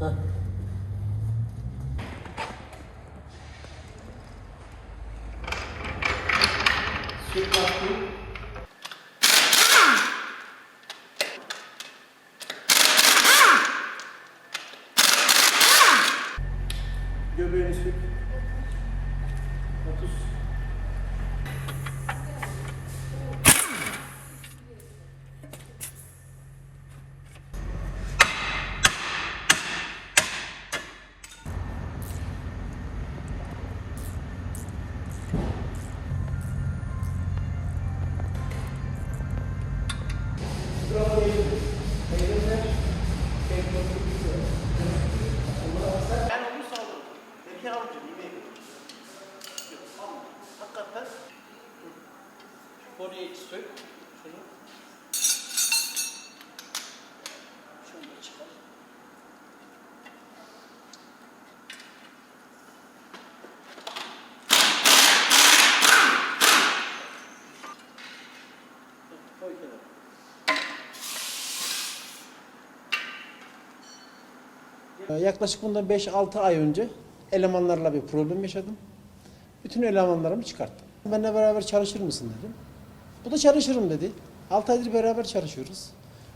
Heh. Su kattı. Göbeğini sür. 30 Orayı sök. Şunu. Şunu da çıkar. Koy kenara. Ee, Yaklaşık bundan 5-6 ay önce elemanlarla bir problem yaşadım. Bütün elemanlarımı çıkarttım. Benimle beraber çalışır mısın dedim. Bu da çalışırım dedi. 6 aydır beraber çalışıyoruz.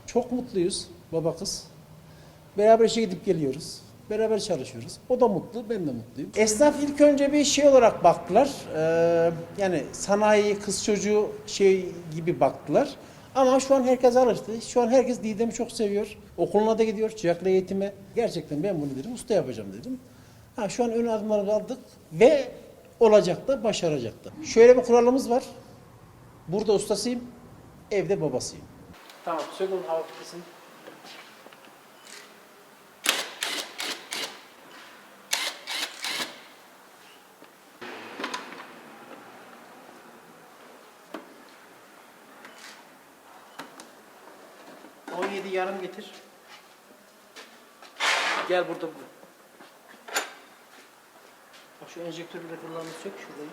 Çok mutluyuz baba kız. Beraber işe gidip geliyoruz. Beraber çalışıyoruz. O da mutlu, ben de mutluyum. Esnaf ilk önce bir şey olarak baktılar. Ee, yani sanayi, kız çocuğu şey gibi baktılar. Ama şu an herkes alıştı. Şu an herkes Didem'i çok seviyor. Okuluna da gidiyor, çocukla eğitime. Gerçekten ben bunu dedim, usta yapacağım dedim. Ha, şu an ön adımları aldık ve olacak da, başaracak da. Şöyle bir kuralımız var. Burada ustasıyım, evde babasıyım. Tamam, söyle hava filtresini. On yedi yarım getir. Gel burada bu. Bak şu enjektörü de kullanmış sök şurayı.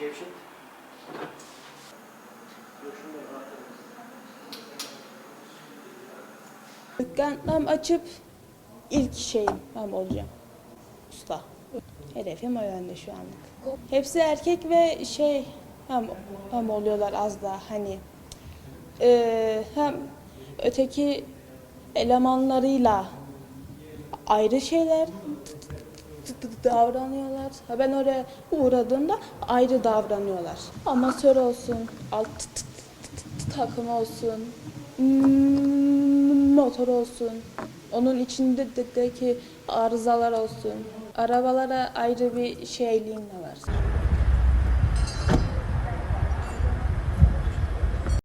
Gevşet. Dur şunu da rahatlayalım. Dükkan tam açıp ilk şeyim ben olacağım. Usta. Hedefim o yönde şu anlık. Hepsi erkek ve şey hem, hem oluyorlar az da hani eee, hem öteki elemanlarıyla ayrı şeyler davranıyorlar. Ha ben oraya uğradığımda ayrı davranıyorlar. Amatör olsun, alt takım olsun, motor olsun, onun içinde de- de ki arızalar olsun. Arabalara ayrı bir şeyliğim de var.